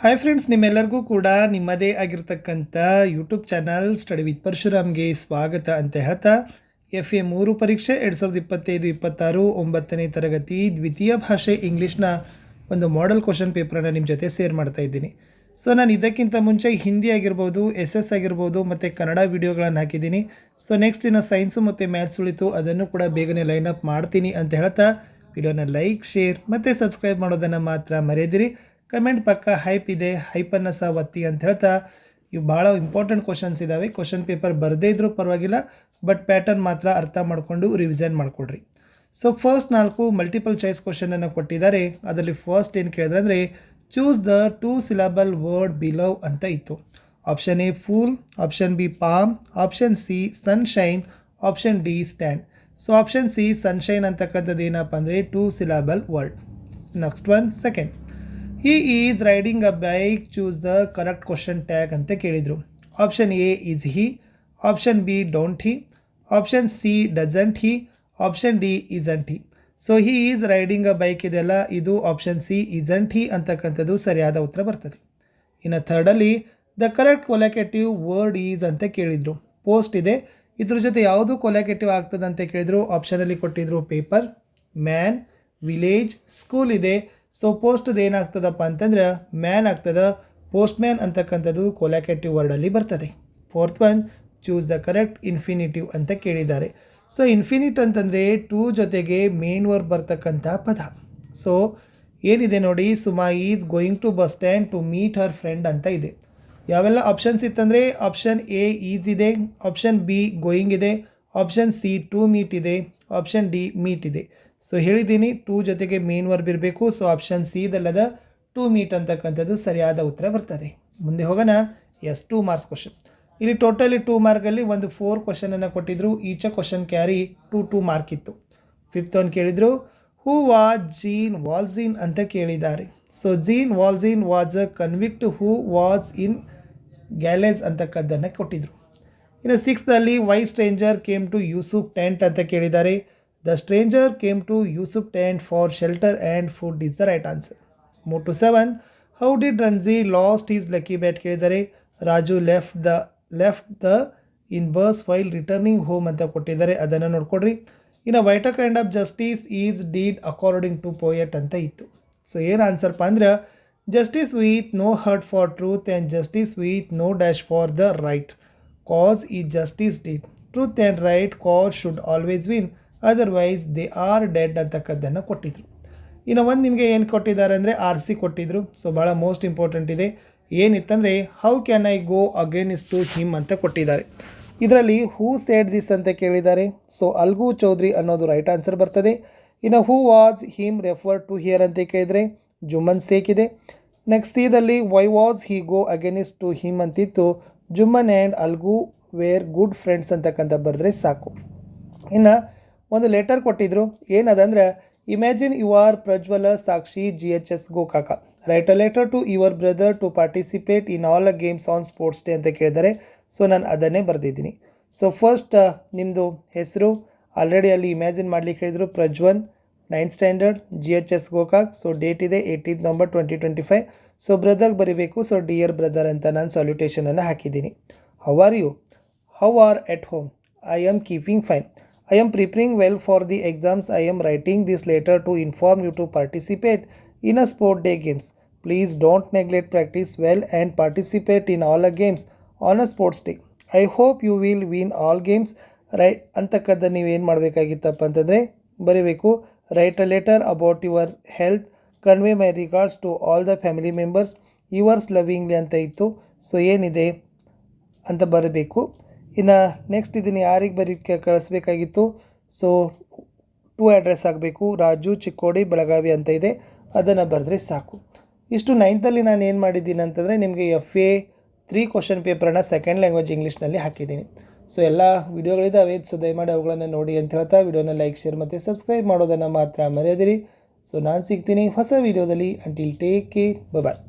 Hi friends ನಿಮ್ಮೆಲ್ಲರಿಗೂ ಕೂಡ ನಿಮ್ಮದೇ ಆಗಿರ್ತಕ್ಕಂಥ ಯೂಟ್ಯೂಬ್ ಚಾನಲ್ ಸ್ಟಡಿ ವಿತ್ ಪರಶುರಾಮ್ಗೆ ಸ್ವಾಗತ ಅಂತ ಹೇಳ್ತಾ ಎಫ್ ಎ ಮೂರು ಪರೀಕ್ಷೆ ಎರಡು ಸಾವಿರದ ಇಪ್ಪತ್ತೈದು, ಇಪ್ಪತ್ತಾರು, ಒಂಬತ್ತನೇ ತರಗತಿ ದ್ವಿತೀಯ ಭಾಷೆ ಇಂಗ್ಲೀಷ್ನ ಒಂದು ಮಾಡೆಲ್ ಕ್ವಶನ್ ಪೇಪರನ್ನು ನಿಮ್ಮ ಜೊತೆ ಶೇರ್ ಮಾಡ್ತಾ ಇದ್ದೀನಿ. ಸೊ ನಾನು ಇದಕ್ಕಿಂತ ಮುಂಚೆ ಹಿಂದಿ ಆಗಿರ್ಬೋದು ಎಸ್ ಎಸ್ ಆಗಿರ್ಬೋದು, ಮತ್ತು ಕನ್ನಡ ವಿಡಿಯೋಗಳನ್ನು ಹಾಕಿದ್ದೀನಿ. ಸೊ ನೆಕ್ಸ್ಟ್ ಇನ್ನು ಸೈನ್ಸು ಮತ್ತು ಮ್ಯಾಥ್ಸ್ ಉಳಿತು, ಅದನ್ನು ಕೂಡ ಬೇಗನೆ ಲೈನ್ ಅಪ್ ಮಾಡ್ತೀನಿ ಅಂತ ಹೇಳ್ತಾ ವಿಡಿಯೋನ ಲೈಕ್ ಶೇರ್ ಮತ್ತು ಸಬ್ಸ್ಕ್ರೈಬ್ ಮಾಡೋದನ್ನು ಮಾತ್ರ ಮರೆಯದಿರಿ. ಕಮೆಂಟ್ ಪಕ್ಕ ಹೈಪ್ ಇದೆ ಹೈಪನ್ನು ಸಹ ಒತ್ತಿ ಅಂತ ಹೇಳ್ತಾ, ಇವು ಭಾಳ ಇಂಪಾರ್ಟೆಂಟ್ ಕ್ವಶನ್ಸ್ ಇದ್ದಾವೆ ಕ್ವಶನ್ ಪೇಪರ್ ಬರದೇ ಇದ್ರೂ ಪರವಾಗಿಲ್ಲ ಬಟ್ ಪ್ಯಾಟರ್ನ್ ಮಾತ್ರ ಅರ್ಥ ಮಾಡಿಕೊಂಡು ರಿವಿಸನ್ ಮಾಡಿಕೊಡ್ರಿ. ಸೊ ಫಸ್ಟ್ ನಾಲ್ಕು ಮಲ್ಟಿಪಲ್ ಚಾಯ್ಸ್ ಕ್ವಶನನ್ನು ಕೊಟ್ಟಿದ್ದಾರೆ. ಅದರಲ್ಲಿ ಫಸ್ಟ್ ಏನು ಕೇಳಿದ್ರೆ ಅಂದರೆ choose the two syllable word below ಅಂತ ಇತ್ತು. Option A fool option B palm option C sunshine option D stand so option C sunshine ಅಂತಕ್ಕಂಥದ್ದು ಏನಪ್ಪ ಅಂದರೆ two syllable word next one second he is riding a bike choose the correct question tag ಅಂತ ಕೇಳಿದರು. Option A is he option B don't he option C doesn't he option D isn't he so he is riding a bike ಇದೆಲ್ಲ ಇದು option C isn't he ಅಂತಕ್ಕಂಥದ್ದು ಸರಿಯಾದ ಉತ್ತರ ಬರ್ತದೆ. ಇನ್ನು ಥರ್ಡಲ್ಲಿ the correct collective word is ಅಂತ ಕೇಳಿದರು. Post ಇದೆ, ಇದ್ರ ಜೊತೆ ಯಾವುದು ಕೊಲಾಕೆಟಿವ್ ಆಗ್ತದೆ ಅಂತ ಕೇಳಿದರು? ಆಪ್ಷನಲ್ಲಿ ಕೊಟ್ಟಿದ್ರು ಪೇಪರ್ ಮ್ಯಾನ್ ವಿಲೇಜ್ ಸ್ಕೂಲ್ ಇದೆ. ಸೊ ಪೋಸ್ಟ್ದು ಏನಾಗ್ತದಪ್ಪ ಅಂತಂದ್ರೆ ಮ್ಯಾನ್ ಆಗ್ತದೆ ಪೋಸ್ಟ್ ಮ್ಯಾನ್ ಅಂತಕ್ಕಂಥದ್ದು ಕೊಲಾಕೆಟಿವ್ ವರ್ಡಲ್ಲಿ ಬರ್ತದೆ. Fourth one choose the correct infinitive ಅಂತ ಕೇಳಿದ್ದಾರೆ. ಸೊ ಇನ್ಫಿನಿಟ್ ಅಂತಂದರೆ ಟೂ ಜೊತೆಗೆ ಮೇನ್ ವರ್ಬ್ ಬರ್ತಕ್ಕಂಥ ಪದ. ಸೊ ಏನಿದೆ ನೋಡಿ, Suma is going to bus stand to meet her friend ಅಂತ ಇದೆ. ಯಾವೆಲ್ಲ ಆಪ್ಷನ್ಸ್ ಇತ್ತಂದರೆ ಆಪ್ಷನ್ ಎ ಈಸ್ ಇದೆ ಆಪ್ಷನ್ ಬಿ ಗೋಯಿಂಗ್ ಇದೆ ಆಪ್ಷನ್ ಸಿ ಟು ಮೀಟ್ ಇದೆ ಆಪ್ಷನ್ ಡಿ ಮೀಟ್ ಇದೆ. ಸೊ ಹೇಳಿದ್ದೀನಿ ಟೂ ಜೊತೆಗೆ ಮೇನ್ ವರ್ಬ್ ಇರಬೇಕು. ಸೊ ಆಪ್ಷನ್ ಸಿ ದಲ್ಲದ ಟು ಮೀಟ್ ಅಂತಕ್ಕಂಥದ್ದು ಸರಿಯಾದ ಉತ್ತರ ಬರ್ತದೆ. ಮುಂದೆ ಹೋಗೋಣ. ಎಸ್ ಟೂ ಮಾರ್ಕ್ಸ್ ಕ್ವಶನ್ ಇಲ್ಲಿ ಟೋಟಲಿ ಟೂ ಮಾರ್ಕಲ್ಲಿ ಒಂದು ಫೋರ್ ಕ್ವಶನನ್ನು ಕೊಟ್ಟಿದ್ರು. Each question carry two two mark ಇತ್ತು. ಫಿಫ್ತ್ ಒನ್ ಕೇಳಿದರು. ಹೂ ವಾ ಜೀನ್ ವಾಲ್ಝೀನ್ ಅಂತ ಕೇಳಿದ್ದಾರೆ. So Jean Valjean was a convict who was in galleys ಅಂತಕ್ಕದ್ದನ್ನು ಕೊಟ್ಟಿದ್ರು. ಇನ್ನು ಸಿಕ್ಸ್ತಲ್ಲಿ why stranger came to Yusuf tent ಅಂತ ಕೇಳಿದ್ದಾರೆ. The stranger came to Yusuf tent for shelter and food is the right answer ಮೂರ್ to seven how did Ranji lost is lucky bat ಕೇಳಿದ್ದಾರೆ Raju left the left the in bus while returning home ಅಂತ ಕೊಟ್ಟಿದ್ದಾರೆ ಅದನ್ನು ನೋಡ್ಕೊಡ್ರಿ ಇನ್ನು what kind of justice is deed according to poet ಅಂತ ಇತ್ತು so ಏನು ಆನ್ಸರ್ಪ ಅಂದ್ರೆ justice with no hurt for truth and justice with no dash for the right cause ಈ justice deed truth and right cause should always win otherwise they are dead ಅಂತಕ್ಕದ್ದನ್ನು ಕೊಟ್ಟಿದ್ರು. ಇನ್ನು ಒಂದು ನಿಮಗೆ ಏನು ಕೊಟ್ಟಿದ್ದಾರೆ ಅಂದರೆ ಆರ್ ಸಿ ಕೊಟ್ಟಿದ್ರು. ಸೊ ಭಾಳ ಮೋಸ್ಟ್ ಇಂಪಾರ್ಟೆಂಟ್ ಇದೆ. ಏನಿತ್ತಂದರೆ how can I go against to him ಅಂತ ಕೊಟ್ಟಿದ್ದಾರೆ. ಇದರಲ್ಲಿ ಹೂ ಸೇಡ್ ದಿಸ್ ಅಂತ ಕೇಳಿದ್ದಾರೆ. ಸೊ ಅಲ್ಗು ಚೌಧರಿ ಅನ್ನೋದು ರೈಟ್ ಆನ್ಸರ್ ಬರ್ತದೆ. ಇನ್ನು who was him refer to here ಅಂತ ಕೇಳಿದರೆ, ಜುಮ್ಮನ್ ಸೇಕ್ ಇದೆ. ನೆಕ್ಸ್ಟ್ ಇದರಲ್ಲಿ why was he go against to him ಅಂತಿತ್ತು. Jumman and Algu were good friends ಅಂತಕ್ಕಂಥ ಬರೆದ್ರೆ ಸಾಕು. ಇನ್ನು ಒಂದು ಲೆಟರ್ ಕೊಟ್ಟಿದ್ರು. ಏನದಂದ್ರೆ, imagine you are Prajwala Sakshi G H S Gokak. Write a letter to your brother to participate in all a games on sports day ಅಂತ ಕೇಳಿದರೆ, so, ನಾನು ಅದನ್ನೇ ಬರೆದಿದ್ದೀನಿ. ಸೊ, ಫಸ್ಟ್ ನಿಮ್ಮದು ಹೆಸರು, ಆಲ್ರೆಡಿ ಅಲ್ಲಿ ಇಮ್ಯಾಜಿನ್ ಮಾಡಲಿಕ್ಕೆ ಹೇಳಿದರು Prajwal, ninth standard G H S Gokak, so, date ಇದೆ eighteen November twenty twenty five. So, ಬ್ರದರ್ಗೆ ಬರೀಬೇಕು, ಸೊ, ಡಿಯರ್ ಬ್ರದರ್ ಅಂತ ನಾನು ಸಲ್ಯೂಟೇಷನನ್ನು ಹಾಕಿದ್ದೀನಿ. How are you? How are at home? I am keeping fine. I am preparing well for the exams. I am writing this letter to inform you to participate in a sport day games. Please don't neglect practice well and participate in all the games on a sports day. I hope you will win all games. Right ಅಂತಕ್ಕಂಥ ನೀವೇನು ಮಾಡಬೇಕಾಗಿತ್ತಪ್ಪ ಅಂತಂದರೆ ಬರೀಬೇಕು write a letter about your health convey my regards to all the family members yours lovingly ಅಂತ ಇತ್ತು so ಏನಿದೆ ಅಂತ ಬರಬೇಕು ಇನ್ನು ನೆಕ್ಸ್ಟ್ ಇದನ್ನು ಯಾರಿಗೆ ಬರೀಕ್ಕೆ ಕಳಿಸ್ಬೇಕಾಗಿತ್ತು? ಸೊ ಟೂ ಅಡ್ರೆಸ್ ಆಗಬೇಕು, ರಾಜು, ಚಿಕ್ಕೋಡಿ, ಬೆಳಗಾವಿ ಅಂತ ಇದೆ. ಅದನ್ನು ಬರೆದ್ರೆ ಸಾಕು. ಇಷ್ಟು ನೈನ್ತಲ್ಲಿ ನಾನು ಏನು ಮಾಡಿದ್ದೀನಿ ಅಂತಂದರೆ ನಿಮಗೆ ಎಫ್ ಎ ತ್ರೀ ಕ್ವಶನ್ ಪೇಪರನ್ನ ಸೆಕೆಂಡ್ ಲ್ಯಾಂಗ್ವೇಜ್ ಇಂಗ್ಲೀಷ್ನಲ್ಲಿ ಹಾಕಿದ್ದೀನಿ. ಸೊ ಎಲ್ಲ ವಿಡಿಯೋಗಳಿದ್ದಾವೆ ಸೊ ದಯಮಾಡಿ ಅವುಗಳನ್ನು ನೋಡಿ ಅಂತ ಹೇಳ್ತಾ, ವಿಡಿಯೋನ ಲೈಕ್ ಶೇರ್ ಮತ್ತು ಸಬ್ಸ್ಕ್ರೈಬ್ ಮಾಡೋದನ್ನು ಮಾತ್ರ ಮರೆಯದಿರಿ. ಸೊ ನಾನು ಸಿಗ್ತೀನಿ ಹೊಸ ವಿಡಿಯೋದಲ್ಲಿ. Until take care bye